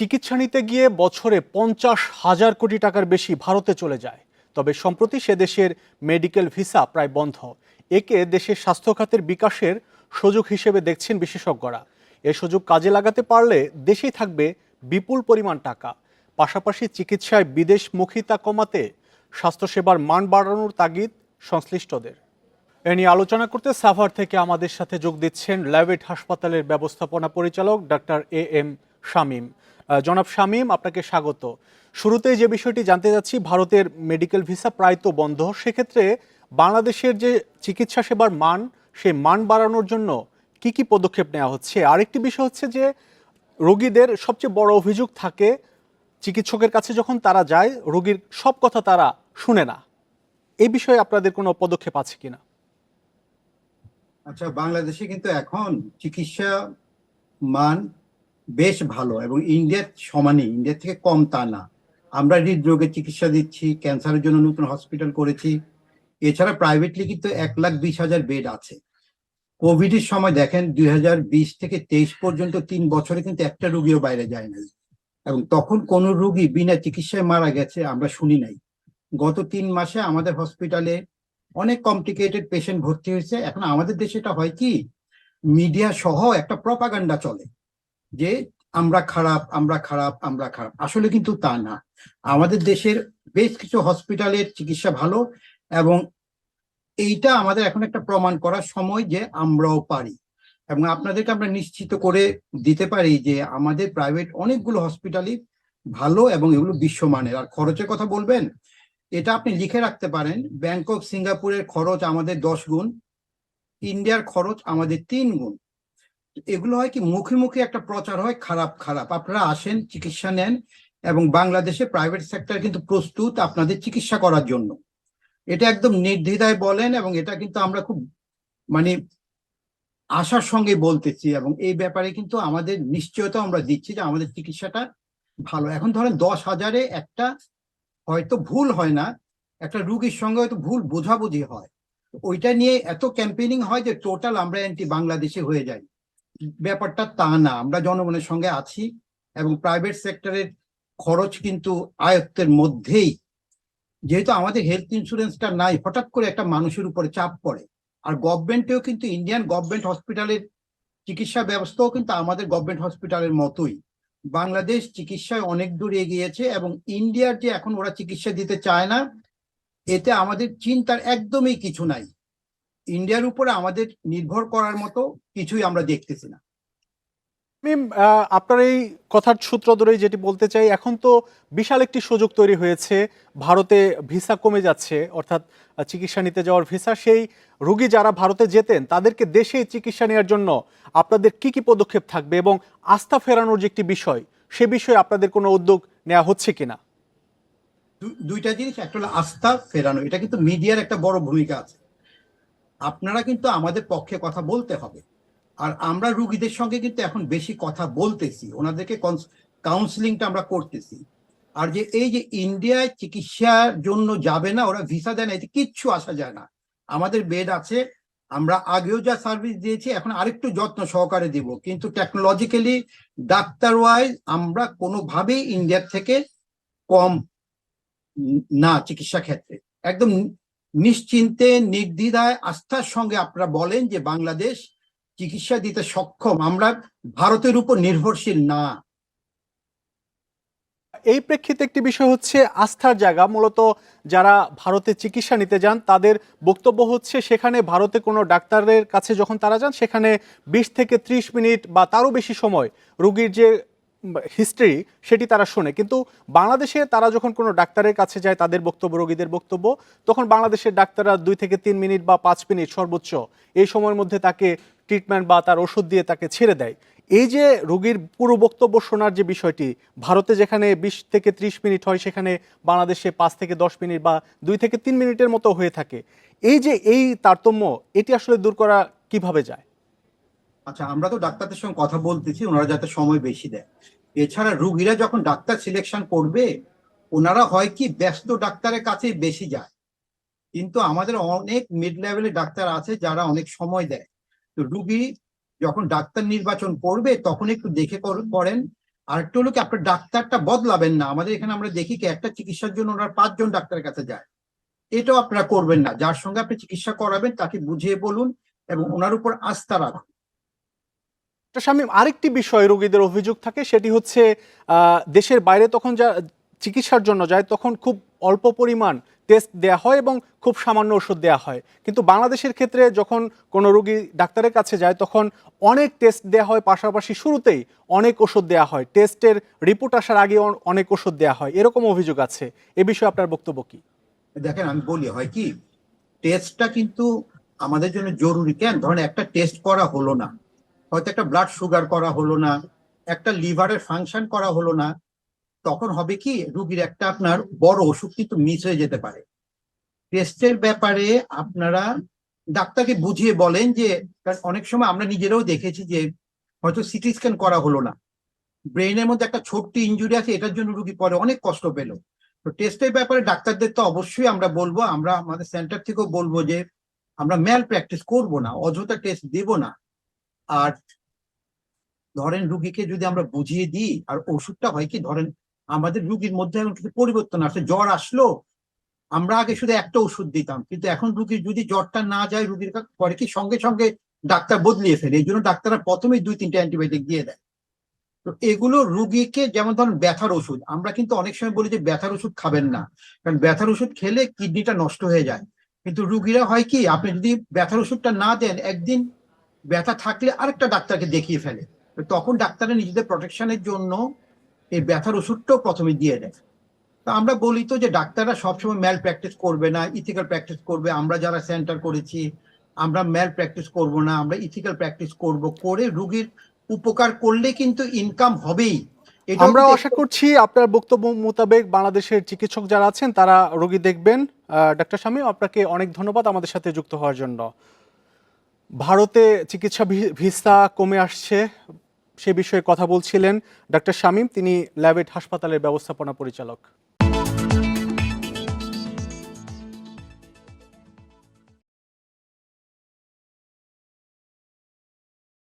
চিকিৎসা নিতে গিয়ে বছরে পঞ্চাশ হাজার কোটি টাকার বেশি ভারতে চলে যায়। তবে সম্প্রতি সে দেশের মেডিকেল ভিসা প্রায় বন্ধ। একে দেশের স্বাস্থ্য খাতের বিকাশের সুযোগ হিসেবে দেখছেন বিশেষজ্ঞরা। এ সুযোগ কাজে লাগাতে পারলে দেশেই থাকবে বিপুল পরিমাণ টাকা। পাশাপাশি চিকিৎসায় বিদেশমুখিতা কমাতে স্বাস্থ্যসেবার মান বাড়ানোর তাগিদ সংশ্লিষ্টদের। এ নিয়ে আলোচনা করতে সাভার থেকে আমাদের সাথে যোগ দিচ্ছেন ল্যাবেট হাসপাতালের ব্যবস্থাপনা পরিচালক ডাক্তার এ এম শামীম। জনাব শামীম, আপনাকে স্বাগত। শুরুতেই যে বিষয়টি জানতে যাচ্ছি, ভারতের মেডিকেল ভিসা প্রায় তো বন্ধ। সেক্ষেত্রে বাংলাদেশের যে চিকিৎসা সেবার মান, সেই মান বাড়ানোর জন্য কি কি পদক্ষেপ নেওয়া হচ্ছে? আরেকটি বিষয় হচ্ছে যে, রোগীদের সবচেয়ে বড় অভিযোগ থাকে, চিকিৎসকের কাছে যখন তারা যায়, রোগীর সব কথা তারা শুনে না। এই বিষয়ে আপনাদের কোনো পদক্ষেপ আছে কিনা? আচ্ছা বাংলাদেশে কিন্তু এখন চিকিৎসা মান বেশ ভালো এবং ইন্ডিয়ার সমানই, ইন্ডিয়ার থেকে কম তা না। আমরা হৃদরোগের চিকিৎসা দিচ্ছি, ক্যান্সারের জন্য নতুন হসপিটাল করেছি। এছাড়া প্রাইভেটলি কিন্তু এক লাখ বিশ হাজার বেড আছে। কোভিড এর সময় দেখেন, দুই হাজার বিশ থেকে তেইশ পর্যন্ত তিন বছরে কিন্তু একটা রুগীও বাইরে যায় নাই। এবং তখন কোন রুগী বিনা চিকিৎসায় মারা গেছে আমরা শুনি নাই। গত তিন মাসে আমাদের হসপিটালে অনেক কমপ্লিকেটেড পেশেন্ট ভর্তি হয়েছে। এখন আমাদের দেশে এটা হয় কি, মিডিয়া সহ একটা প্রপাগান্ডা চলে। যে আমরা খারাপ আমরা খারাপ আমরা খারাপ। আসলে কিন্তু তা না। আমাদের দেশের বেশ কিছু হসপিটালের চিকিৎসা ভালো এবং এইটা আমাদের এখন একটা প্রমাণ করার সময় যে আমরাও পারি। এবং আপনাদেরকে আমরা নিশ্চিত করে দিতে পারি যে আমাদের প্রাইভেট অনেকগুলো হসপিটালই ভালো এবং এগুলো বিশ্বমানের। আর খরচের কথা বলবেন, এটা আপনি লিখে রাখতে পারেন ব্যাংকক সিঙ্গাপুরের খরচ আমাদের দশ গুণ ইন্ডিয়ার খরচ আমাদের তিন গুণ। এগুলো হয় কি, মুখে মুখে একটা প্রচার হয়, খারাপ খারাপ। আপনারা আসেন, চিকিৎসা নেন এবং বাংলাদেশে প্রাইভেট সেক্টর কিন্তু প্রস্তুত আপনাদের চিকিৎসা করার জন্য। এটা একদম নির্দ্বিধায় বলেন এবং এটা কিন্তু আমরা খুব মানে আশার সঙ্গে বলতেছি এবং এই ব্যাপারে কিন্তু আমাদের নিশ্চয়তা আমরা দিচ্ছি যে আমাদের চিকিৎসাটা ভালো। এখন ধরেন দশ হাজারে একটা হয়তো ভুল হয় না, একটা রুগীর সঙ্গে হয়তো ভুল বোঝাবুঝি হয়। ওইটা নিয়ে এত ক্যাম্পেনিং হয় যে টোটাল আমরা অ্যান্টি বাংলাদেশে হয়ে যাই। ব্যাপারটা তা না। আমরা জনগণের সঙ্গে আছি এবং প্রাইভেট সেক্টরের খরচ কিন্তু আয়ত্তের মধ্যেই। যেহেতু আমাদের হেলথ ইন্স্যুরেন্সটা নাই, হঠাৎ করে একটা মানুষের উপরে চাপ পড়ে। আর গভর্নমেন্টেও কিন্তু ইন্ডিয়ান গভর্নমেন্ট হসপিটালের চিকিৎসা ব্যবস্থাও কিন্তু আমাদের গভর্নমেন্ট হসপিটালের মতোই। বাংলাদেশ চিকিৎসায় অনেক দূর এগিয়েছে এবং ইন্ডিয়ার যে এখন ওরা চিকিৎসা দিতে চায় না, এতে আমাদের চিন্তার একদমই কিছু নাই। ইন্ডিয়ার উপরে আমাদের নির্ভর করার মতো কিছুই আমরা দেখতেছি না। মিম আপনার এই কথার সূত্র ধরেই যেটি বলতে চাই এখন তো বিশাল একটি সুযোগ তৈরি হয়েছে। ভারতে ভিসা কমে যাচ্ছে অর্থাৎ চিকিৎসা নিতে যাওয়ার ভিসা। সেই রোগী যারা ভারতে যেতেন তাদেরকে দেশে চিকিৎসা নেওয়ার জন্য আপনাদের কি কি পদক্ষেপ থাকবে এবং আস্থা ফেরানোর যে একটি বিষয় সে বিষয়ে আপনাদের কোনো উদ্যোগ নেওয়া হচ্ছে কিনা? দুইটা জিনিস একটা হলো আস্থা ফেরানো। এটা কিন্তু মিডিয়ার একটা বড় ভূমিকা আছে। আপনারা কিন্তু আমাদের পক্ষে কথা বলতে হবে। আর আমরা রুগীদের সঙ্গে কিন্তু এখন বেশি কথা বলতেছি, ওনাদেরকে কাউন্সিলিংটা আমরা করতেছি। আর যে এই যে ইন্ডিয়ায় চিকিৎসার জন্য যাবে না, ওরা ভিসা দেয় না, এতে কিচ্ছু আসা যায় না। আমাদের বেড আছে, আমরা আগেও যা সার্ভিস দিয়েছি, এখন আরেকটু যত্ন সহকারে দিব। কিন্তু টেকনোলজিক্যালি ডাক্তার ওয়াইজ আমরা কোনোভাবেই ইন্ডিয়ার থেকে কম না চিকিৎসা ক্ষেত্রে। একদম নিশ্চিন্তে, নির্দ্বিধায় আস্থার সঙ্গে আপনারা বলেন যে বাংলাদেশ চিকিৎসা দিতে সক্ষম। আমরা ভারতের উপর নির্ভরশীল না। এই প্রেক্ষিতে একটি বিষয় হচ্ছে আস্থার জায়গা। মূলত যারা ভারতে চিকিৎসা নিতে যান, তাদের বক্তব্য হচ্ছে সেখানে ভারতে কোনো ডাক্তারের কাছে যখন তারা যান, সেখানে বিশ থেকে ত্রিশ মিনিট বা তারও বেশি সময় রুগীর যে হিস্ট্রি সেটি তারা শোনে। কিন্তু বাংলাদেশে তারা যখন কোনো ডাক্তারের কাছে যায়, তাদের বক্তব্য, রোগীদের বক্তব্য, তখন বাংলাদেশের ডাক্তাররা দুই থেকে তিন মিনিট বা পাঁচ মিনিট সর্বোচ্চ এই সময়ের মধ্যে তাকে ট্রিটমেন্ট বা তার ওষুধ দিয়ে তাকে ছেড়ে দেয়। এই যে রোগীর পুরো বক্তব্য শোনার যে বিষয়টি, ভারতে যেখানে বিশ থেকে ত্রিশ মিনিট হয়, সেখানে বাংলাদেশে পাঁচ থেকে দশ মিনিট বা দুই থেকে তিন মিনিটের মতো হয়ে থাকে। এই যে এই তারতম্য, এটি আসলে দূর করা কীভাবে যায়? আচ্ছা আমরা তো ডাক্তারদের সঙ্গে কথা বলতেছি, ওনারা যাতে সময় বেশি দেয়। এছাড়া রুগীরা যখন ডাক্তার সিলেকশন করবে, ওনারা হয় কি ব্যস্ত ডাক্তারের কাছে বেশি যায়। কিন্তু আমাদের অনেক মিড লেভেলের ডাক্তার আছে যারা অনেক সময় দেয়। তো রুগী যখন ডাক্তার নির্বাচন করবে, তখন একটু দেখে করেন। আর একটা হলো কি, আপনার ডাক্তারটা বদলাবেন না। আমাদের এখানে আমরা দেখি কি, একটা চিকিৎসার জন্য ওনারা পাঁচজন ডাক্তারের কাছে যায়। এটাও আপনারা করবেন না। যার সঙ্গে আপনি চিকিৎসা করাবেন, তাকে বুঝিয়ে বলুন এবং ওনার উপর আস্থা রাখুন। ডক্টর শামীম আরেকটি বিষয় রোগীদের অভিযোগ থাকে, সেটি হচ্ছে দেশের বাইরে তখন যা চিকিৎসার জন্য যায়, তখন খুব অল্প পরিমাণ টেস্ট দেয়া হয় এবং খুব সামান্য ওষুধ দেয়া হয়। কিন্তু বাংলাদেশের ক্ষেত্রে যখন কোনো রোগী ডাক্তারের কাছে যায়, তখন অনেক টেস্ট দেয়া হয়, পাশাপাশি শুরুতেই অনেক ওষুধ দেয়া হয়। টেস্টের রিপোর্ট আসার আগে অনেক ওষুধ দেয়া হয়। এরকম অভিযোগ আছে। এ বিষয়ে আপনার বক্তব্য কি? দেখেন, আমি বলি, হয় কি টেস্টটা কিন্তু আমাদের জন্য জরুরি। কেন? ধরেন একটা টেস্ট করা হলো না। হয়তো একটা ব্লাড সুগার করা হলো না, একটা লিভারের ফাংশন করা হলো না, তখন হবে কি রুগীর একটা আপনার বড় ওষুধ কিন্তু মিস হয়ে যেতে পারে। টেস্টের ব্যাপারে আপনারা ডাক্তারকে বুঝিয়ে বলেন যে অনেক সময় আমরা নিজেরাও দেখেছি যে, হয়তো সিটি স্ক্যান করা হলো না। ব্রেনের মধ্যে একটা ছোট্ট ইনজুরি আছে, এটার জন্য রুগী পরে অনেক কষ্ট পেল। তো টেস্টের ব্যাপারে ডাক্তারদের তো অবশ্যই আমরা বলব, আমরা আমাদের সেন্টার থেকেও বলব যে, আমরা ম্যাল প্র্যাকটিস করব না, অযথা টেস্ট দেব না। আর ধরেন রুগীকে যদি আমরা বুঝিয়ে দিই, আর ওষুধটা হয় কি, ধরেন আমাদের রুগীর মধ্যে এখন কিছু পরিবর্তন আসে জ্বর আসলো, আমরা আগে শুধু একটা ওষুধ দিতাম, কিন্তু এখন রুগীর যদি জ্বরটা না যায়, রুগীর পরে কি সঙ্গে সঙ্গে ডাক্তার বদলিয়ে ফেলে, এই জন্য ডাক্তাররা প্রথমেই দুই তিনটে অ্যান্টিবায়োটিক দিয়ে দেয়। তো এগুলো রুগীকে যেমন ধরুন ব্যথার ওষুধ, আমরা কিন্তু অনেক সময় বলি যে ব্যথার ওষুধ খাবেন না, কারণ ব্যথার ওষুধ খেলে কিডনিটা নষ্ট হয়ে যায়। কিন্তু রুগীরা হয় কি, আপনি যদি ব্যথার ওষুধটা না দেন, একদিন ব্যথা থাকলে আরেকটা ডাক্তারকে দেখিয়ে ফেলে। তখন ডাক্তাররা নিজেদের প্রোটেকশনের জন্য এই ব্যথার ওষুধটাও প্রথমে দিয়ে দেয়। তো আমরা বলি তো যে ডাক্তাররা সবসময় ম্যাল প্র্যাকটিস করবে না ইথিক্যাল প্র্যাকটিস করবে। আমরা যারা সেন্টার করেছি আমরা ম্যাল প্র্যাকটিস করব না আমরা ইথিক্যাল প্র্যাকটিস করব। করে রুগীর উপকার করলে কিন্তু ইনকাম হবেই। আমরা আশা করছি আপনার বক্তব্য মোতাবেক বাংলাদেশের চিকিৎসক যারা আছেন তারা রোগী দেখবেন। ডাক্তার স্বামী আপনাকে অনেক ধন্যবাদ আমাদের সাথে যুক্ত হওয়ার জন্য। ভারতে চিকিৎসা ভিসা কমে আসছে। সে বিষয়ে কথা বলছিলেন ডাক্তার শামীম, তিনি ল্যাবেট হাসপাতালের ব্যবস্থাপনা পরিচালক।